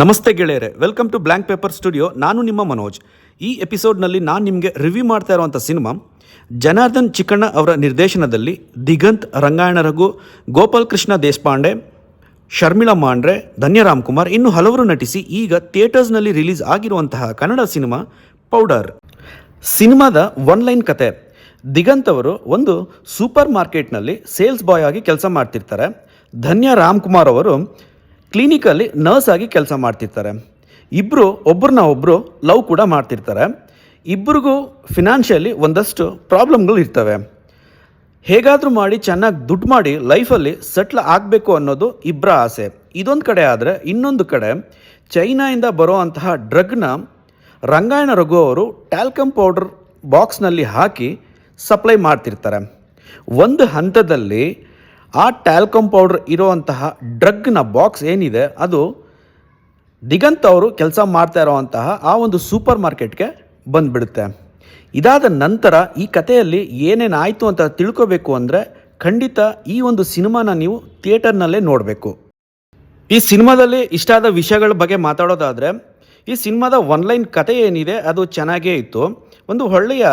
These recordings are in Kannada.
ನಮಸ್ತೆ ಗೆಳೆಯರೆ welcome to blank paper studio ನಾನು ನಿಮ್ಮ ಮನೋಜ್. ಈ ಎಪಿಸೋಡ್ನಲ್ಲಿ ನಾನು ನಿಮಗೆ ರಿವ್ಯೂ ಮಾಡ್ತಾ ಇರುವಂಥ ಸಿನಿಮಾ ಜನಾರ್ದನ್ ಚಿಕ್ಕಣ್ಣ ಅವರ ನಿರ್ದೇಶನದಲ್ಲಿ ದಿಗಂತ್ ರಂಗಾಯಣ ರಘು, ಗೋಪಾಲ್ ಕೃಷ್ಣ ದೇಶಪಾಂಡೆ, ಶರ್ಮಿಳಾ ಮಾಂಡ್ರೆ ಧನ್ಯರಾಮ್ ಕುಮಾರ್ ಇನ್ನು ಹಲವರು ನಟಿಸಿ ಈಗ ಥಿಯೇಟರ್ಸ್ನಲ್ಲಿ ರಿಲೀಸ್ ಆಗಿರುವಂತಹ ಕನ್ನಡ ಸಿನಿಮಾ ಪೌಡರ್. ಸಿನಿಮಾದ ಒನ್ ಲೈನ್ ಕತೆ. ದಿಗಂತ್ ಅವರು ಒಂದು ಸೂಪರ್ ಮಾರ್ಕೆಟ್ನಲ್ಲಿ ಸೇಲ್ಸ್ ಬಾಯ್ ಆಗಿ ಕೆಲಸ ಮಾಡ್ತಿರ್ತಾರೆ. ಧನ್ಯ ರಾಮ್ಕುಮಾರ್ ಅವರು ಕ್ಲಿನಿಕಲ್ಲಿ ನರ್ಸ್ ಆಗಿ ಕೆಲಸ ಮಾಡ್ತಿರ್ತಾರೆ. ಇಬ್ಬರು ಒಬ್ಬರನ್ನ ಒಬ್ಬರು ಲವ್ ಕೂಡ ಮಾಡ್ತಿರ್ತಾರೆ. ಇಬ್ಬರಿಗೂ ಫಿನಾನ್ಷಿಯಲಿ ಒಂದಷ್ಟು ಪ್ರಾಬ್ಲಮ್ಗಳು ಇರ್ತವೆ. ಹೇಗಾದರೂ ಮಾಡಿ ಚೆನ್ನಾಗಿ ದುಡ್ಡು ಮಾಡಿ ಲೈಫಲ್ಲಿ ಸೆಟ್ಲ್ ಆಗಬೇಕು ಅನ್ನೋದು ಇಬ್ಬರ ಆಸೆ. ಇದೊಂದು ಕಡೆ ಆದರೆ ಇನ್ನೊಂದು ಕಡೆ ಚೈನಾಯಿಂದ ಬರೋ ಅಂತಹ ಡ್ರಗ್ನ ರಂಗಾಯಣ ರಘು ಅವರು ಟ್ಯಾಲ್ಕಮ್ ಪೌಡರ್ ಬಾಕ್ಸ್ನಲ್ಲಿ ಹಾಕಿ ಸಪ್ಲೈ ಮಾಡ್ತಿರ್ತಾರೆ. ಒಂದು ಹಂತದಲ್ಲಿ ಆ ಟ್ಯಾಲ್ಕಮ್ ಪೌಡರ್ ಇರುವಂತಹ ಡ್ರಗ್ನ ಬಾಕ್ಸ್ ಏನಿದೆ, ಅದು ದಿಗಂತ್ ಅವರು ಕೆಲಸ ಮಾಡ್ತಾ ಇರೋವಂತಹ ಆ ಒಂದು ಸೂಪರ್ ಮಾರ್ಕೆಟ್ಗೆ ಬಂದುಬಿಡುತ್ತೆ. ಇದಾದ ನಂತರ ಈ ಕಥೆಯಲ್ಲಿ ಏನೇನಾಯಿತು ಅಂತ ತಿಳ್ಕೋಬೇಕು ಅಂದರೆ ಖಂಡಿತ ಈ ಒಂದು ಸಿನಿಮಾನ ನೀವು ಥಿಯೇಟರ್ನಲ್ಲೇ ನೋಡಬೇಕು. ಈ ಸಿನಿಮಾದಲ್ಲಿ ಇಷ್ಟ ಆದ ವಿಷಯಗಳ ಬಗ್ಗೆ ಮಾತಾಡೋದಾದರೆ, ಈ ಸಿನಿಮಾದ ಒನ್ಲೈನ್ ಕತೆ ಏನಿದೆ, ಅದು ಚೆನ್ನಾಗೇ ಇತ್ತು. ಒಂದು ಒಳ್ಳೆಯ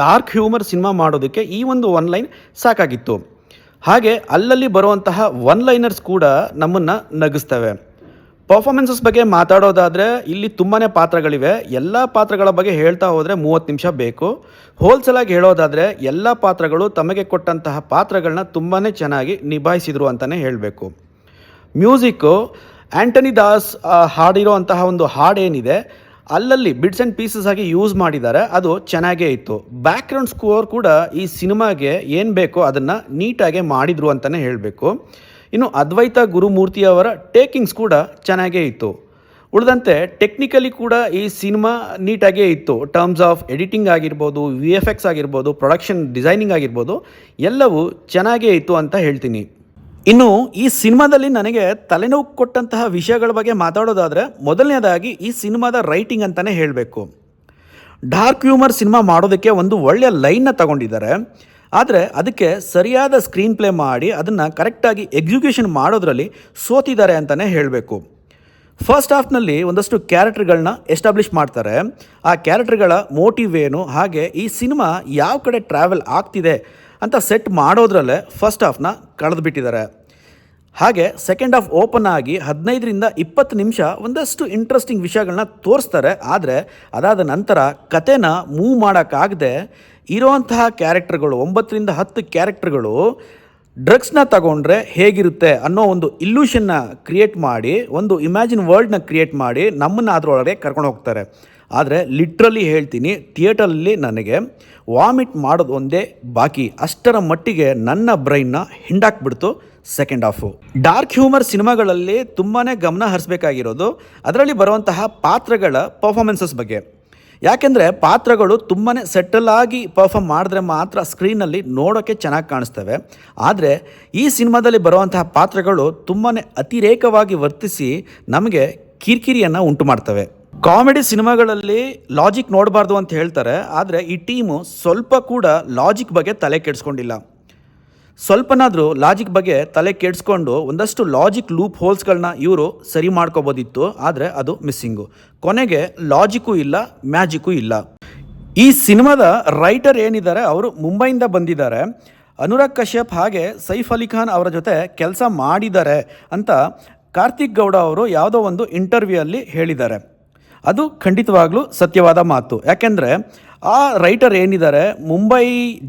ಡಾರ್ಕ್ ಹ್ಯೂಮರ್ ಸಿನಿಮಾ ಮಾಡೋದಕ್ಕೆ ಈ ಒಂದು ಒನ್ಲೈನ್ ಸಾಕಾಗಿತ್ತು. ಹಾಗೆ ಅಲ್ಲಲ್ಲಿ ಬರುವಂತಹ ಒನ್ ಲೈನರ್ಸ್ ಕೂಡ ನಮ್ಮನ್ನು ನಗಿಸ್ತವೆ. ಪರ್ಫಾರ್ಮೆನ್ಸಸ್ ಬಗ್ಗೆ ಮಾತಾಡೋದಾದರೆ ಇಲ್ಲಿ ತುಂಬಾ ಪಾತ್ರಗಳಿವೆ. ಎಲ್ಲ ಪಾತ್ರಗಳ ಬಗ್ಗೆ ಹೇಳ್ತಾ ಹೋದರೆ ಮೂವತ್ತು ನಿಮಿಷ ಬೇಕು. ಹೋಲ್ಸೇಲಾಗಿ ಹೇಳೋದಾದರೆ ಎಲ್ಲ ಪಾತ್ರಗಳು ತಮಗೆ ಕೊಟ್ಟಂತಹ ಪಾತ್ರಗಳನ್ನ ತುಂಬಾ ಚೆನ್ನಾಗಿ ನಿಭಾಯಿಸಿದ್ರು ಅಂತಲೇ ಹೇಳಬೇಕು. ಮ್ಯೂಸಿಕ್ಕು ಆ್ಯಂಟನಿ ದಾಸ್ ಹಾಡಿರೋ ಅಂತಹ ಒಂದು ಹಾಡೇನಿದೆ. ಅಲ್ಲಲ್ಲಿ ಬಿಡ್ಸ್ ಆ್ಯಂಡ್ ಪೀಸಸ್ ಆಗಿ ಯೂಸ್ ಮಾಡಿದ್ದಾರೆ. ಅದು ಚೆನ್ನಾಗೇ ಇತ್ತು. ಬ್ಯಾಕ್ಗ್ರೌಂಡ್ ಸ್ಕೋರ್ ಕೂಡ ಈ ಸಿನಿಮಾಗೆ ಏನು ಬೇಕೋ ಅದನ್ನು ನೀಟಾಗೆ ಮಾಡಿದರು ಅಂತಲೇ ಹೇಳಬೇಕು. ಇನ್ನು ಅದ್ವೈತ ಗುರುಮೂರ್ತಿಯವರ ಟೇಕಿಂಗ್ಸ್ ಕೂಡ ಚೆನ್ನಾಗೇ ಇತ್ತು. ಉಳಿದಂತೆ ಟೆಕ್ನಿಕಲಿ ಕೂಡ ಈ ಸಿನಿಮಾ ನೀಟಾಗೇ ಇತ್ತು. ಟರ್ಮ್ಸ್ ಆಫ್ ಎಡಿಟಿಂಗ್ ಆಗಿರ್ಬೋದು ವಿ ಎಫ್ ಎಕ್ಸ್ ಆಗಿರ್ಬೋದು ಪ್ರೊಡಕ್ಷನ್ ಡಿಸೈನಿಂಗ್ ಆಗಿರ್ಬೋದು, ಎಲ್ಲವೂ ಚೆನ್ನಾಗೇ ಇತ್ತು ಅಂತ ಹೇಳ್ತೀನಿ. ಇನ್ನು ಈ ಸಿನಿಮಾದಲ್ಲಿ ನನಗೆ ತಲೆನೋವು ಕೊಟ್ಟಂತಹ ವಿಷಯಗಳ ಬಗ್ಗೆ ಮಾತಾಡೋದಾದರೆ ಮೊದಲನೇದಾಗಿ ಈ ಸಿನಿಮಾದ ರೈಟಿಂಗ್ ಅಂತಲೇ ಹೇಳಬೇಕು. ಡಾರ್ಕ್ ಹ್ಯೂಮರ್ ಸಿನಿಮಾ ಮಾಡೋದಕ್ಕೆ ಒಂದು ಒಳ್ಳೆಯ ಲೈನ್ನ ತಗೊಂಡಿದ್ದಾರೆ. ಆದರೆ ಅದಕ್ಕೆ ಸರಿಯಾದ ಸ್ಕ್ರೀನ್ ಪ್ಲೇ ಮಾಡಿ, ಅದನ್ನು ಕರೆಕ್ಟಾಗಿ ಎಕ್ಸಿಕ್ಯೂಷನ್ ಮಾಡೋದ್ರಲ್ಲಿ ಸೋತಿದ್ದಾರೆ ಅಂತಲೇ ಹೇಳಬೇಕು. ಫಸ್ಟ್ ಹಾಫ್ನಲ್ಲಿ ಒಂದಷ್ಟು ಕ್ಯಾರೆಕ್ಟರ್ಗಳನ್ನ ಎಸ್ಟಾಬ್ಲಿಷ್ ಮಾಡ್ತಾರೆ. ಆ ಕ್ಯಾರೆಕ್ಟರ್ಗಳ ಮೋಟಿವ್ ಏನು, ಹಾಗೆ ಈ ಸಿನಿಮಾ ಯಾವ ಕಡೆ ಟ್ರಾವೆಲ್ ಆಗ್ತಿದೆ ಅಂತ ಸೆಟ್ ಮಾಡೋದ್ರಲ್ಲೇ ಫಸ್ಟ್ ಹಾಫ್ನ ಕಳೆದುಬಿಟ್ಟಿದ್ದಾರೆ ಹಾಗೆ ಸೆಕೆಂಡ್ ಹಾಫ್ ಓಪನ್ ಆಗಿ ಹದಿನೈದರಿಂದ ಇಪ್ಪತ್ತು ನಿಮಿಷ ಒಂದಷ್ಟು ಇಂಟ್ರೆಸ್ಟಿಂಗ್ ವಿಷಯಗಳನ್ನ ತೋರಿಸ್ತಾರೆ. ಆದರೆ ಅದಾದ ನಂತರ ಕತೆನ ಮೂವ್ ಮಾಡೋಕ್ಕಾಗದೆ ಇರೋವಂತಹ ಕ್ಯಾರೆಕ್ಟರ್ಗಳು ಒಂಬತ್ತರಿಂದ ಹತ್ತು ಕ್ಯಾರೆಕ್ಟರ್ಗಳು ಡ್ರಗ್ಸ್ನ ತಗೊಂಡ್ರೆ ಹೇಗಿರುತ್ತೆ ಅನ್ನೋ ಒಂದು ಇಲ್ಯೂಷನ್ನ ಕ್ರಿಯೇಟ್ ಮಾಡಿ, ಒಂದು ಇಮ್ಯಾಜಿನ್ ವರ್ಲ್ಡ್ನ ಕ್ರಿಯೇಟ್ ಮಾಡಿ ನಮ್ಮನ್ನು ಅದರೊಳಗೆ ಕರ್ಕೊಂಡು ಹೋಗ್ತಾರೆ. ಆದರೆ ಲಿಟ್ರಲಿ ಹೇಳ್ತೀನಿ ಥಿಯೇಟರಲ್ಲಿ ನನಗೆ ವಾಮಿಟ್ ಮಾಡೋದು ಒಂದೇ ಬಾಕಿ. ಅಷ್ಟರ ಮಟ್ಟಿಗೆ ನನ್ನ ಬ್ರೈನ್ನ ಹಿಂಡಾಕ್ಬಿಡ್ತು ಸೆಕೆಂಡ್ ಹಾಫು ಡಾರ್ಕ್ ಹ್ಯೂಮರ್ ಸಿನಿಮಾಗಳಲ್ಲಿ ತುಂಬಾ ಗಮನ ಹರಿಸ್ಬೇಕಾಗಿರೋದು, ಅದರಲ್ಲಿ ಬರುವಂತಹ ಪಾತ್ರಗಳ ಪರ್ಫಾರ್ಮೆನ್ಸಸ್ ಬಗ್ಗೆ. ಯಾಕೆಂದರೆ ಪಾತ್ರಗಳು ತುಂಬಾ ಸೆಟಲ್ ಆಗಿ ಪರ್ಫಾರ್ಮ್ ಮಾಡಿದ್ರೆ ಮಾತ್ರ ಸ್ಕ್ರೀನಲ್ಲಿ ನೋಡೋಕ್ಕೆ ಚೆನ್ನಾಗಿ ಕಾಣಿಸ್ತವೆ. ಆದರೆ ಈ ಸಿನಿಮಾದಲ್ಲಿ ಬರುವಂತಹ ಪಾತ್ರಗಳು ತುಂಬಾ ಅತಿರೇಕವಾಗಿ ವರ್ತಿಸಿ ನಮಗೆ ಕಿರಿಕಿರಿಯನ್ನು ಉಂಟು ಮಾಡ್ತವೆ. ಕಾಮಿಡಿ ಸಿನಿಮಾಗಳಲ್ಲಿ ಲಾಜಿಕ್ ನೋಡಬಾರ್ದು ಅಂತ ಹೇಳ್ತಾರೆ, ಆದರೆ ಈ ಟೀಮು ಸ್ವಲ್ಪ ಕೂಡ ಲಾಜಿಕ್ ಬಗ್ಗೆ ತಲೆ ಕೆಡಿಸ್ಕೊಂಡಿಲ್ಲ. ಸ್ವಲ್ಪನಾದರೂ ಲಾಜಿಕ್ ಬಗ್ಗೆ ತಲೆ ಕೆಡಿಸ್ಕೊಂಡು ಒಂದಷ್ಟು ಲಾಜಿಕ್ ಲೂಪ್ ಹೋಲ್ಸ್ಗಳನ್ನ ಇವರು ಸರಿ ಮಾಡ್ಕೋಬೋದಿತ್ತು, ಆದರೆ ಅದು ಮಿಸ್ಸಿಂಗು ಕೊನೆಗೆ ಲಾಜಿಕ್ಕೂ ಇಲ್ಲ ಮ್ಯಾಜಿಕ್ಕೂ ಇಲ್ಲ. ಈ ಸಿನಿಮಾದ ರೈಟರ್ ಏನಿದ್ದಾರೆ, ಅವರು ಮುಂಬೈಯಿಂದ ಬಂದಿದ್ದಾರೆ. ಅನುರಾಗ್ ಕಶ್ಯಪ್ ಹಾಗೆ ಸೈಫ್ ಅಲಿ ಖಾನ್ ಅವರ ಜೊತೆ ಕೆಲಸ ಮಾಡಿದ್ದಾರೆ ಅಂತ ಕಾರ್ತಿಕ್ ಗೌಡ ಅವರು ಯಾವುದೋ ಒಂದು ಇಂಟರ್ವ್ಯೂ ಅಲ್ಲಿ ಹೇಳಿದ್ದಾರೆ. ಅದು ಖಂಡಿತವಾಗ್ಲೂ ಸತ್ಯವಾದ ಮಾತು. ಯಾಕೆಂದರೆ ಆ ರೈಟರ್ ಏನಿದ್ದಾರೆ, ಮುಂಬೈ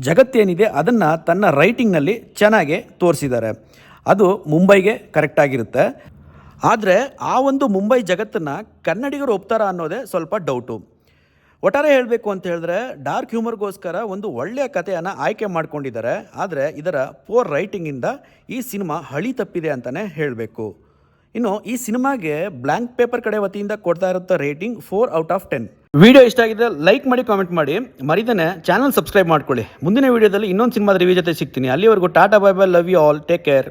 ಜಗತ್ತೇನಿದೆ ಅದನ್ನು ತನ್ನ ರೈಟಿಂಗ್ನಲ್ಲಿ ಚೆನ್ನಾಗಿ ತೋರಿಸಿದ್ದಾರೆ. ಅದು ಮುಂಬೈಗೆ ಕರೆಕ್ಟಾಗಿರುತ್ತೆ ಆದರೆ ಆ ಒಂದು ಮುಂಬೈ ಜಗತ್ತನ್ನು ಕನ್ನಡಿಗರು ಒಪ್ತಾರ ಅನ್ನೋದೇ ಸ್ವಲ್ಪ ಡೌಟು ಒಟ್ಟಾರೆ ಹೇಳಬೇಕು ಅಂತ ಹೇಳಿದ್ರೆ ಡಾರ್ಕ್ ಹ್ಯೂಮರ್ಗೋಸ್ಕರ ಒಂದು ಒಳ್ಳೆಯ ಕಥೆಯನ್ನು ಆಯ್ಕೆ ಮಾಡ್ಕೊಂಡಿದ್ದಾರೆ. ಆದರೆ ಇದರ ಪೋರ್ ರೈಟಿಂಗಿಂದ ಈ ಸಿನಿಮಾ ಹಳಿ ತಪ್ಪಿದೆ ಅಂತಲೇ ಹೇಳಬೇಕು. ಇನ್ನು ಈ ಸಿನಿಮಾಗೆ ಬ್ಲ್ಯಾಂಕ್ ಪೇಪರ್ ಕಡೆ ವತಿಯಿಂದ ಕೊಡ್ತಾ ಇರುತ್ತ rating four out of ten. Video ಇಷ್ಟ ಆಗಿದ್ರೆ ಲೈಕ್ ಮಾಡಿ, ಕಾಮೆಂಟ್ ಮಾಡಿ. ಮರಿದನೆ ಚಾನಲ್ ಸಬ್ಸ್ಕ್ರೈಬ್ ಮಾಡ್ಕೊಳ್ಳಿ. ಮುಂದಿನ ವಿಡಿಯೋದಲ್ಲಿ ಇನ್ನೊಂದು ಸಿನಿಮಾದ ರಿವ್ಯೂ ಜೊತೆ ಸಿಗ್ತೀನಿ. ಅಲ್ಲಿವರೆಗೂ tata bye bye love you all. Take care.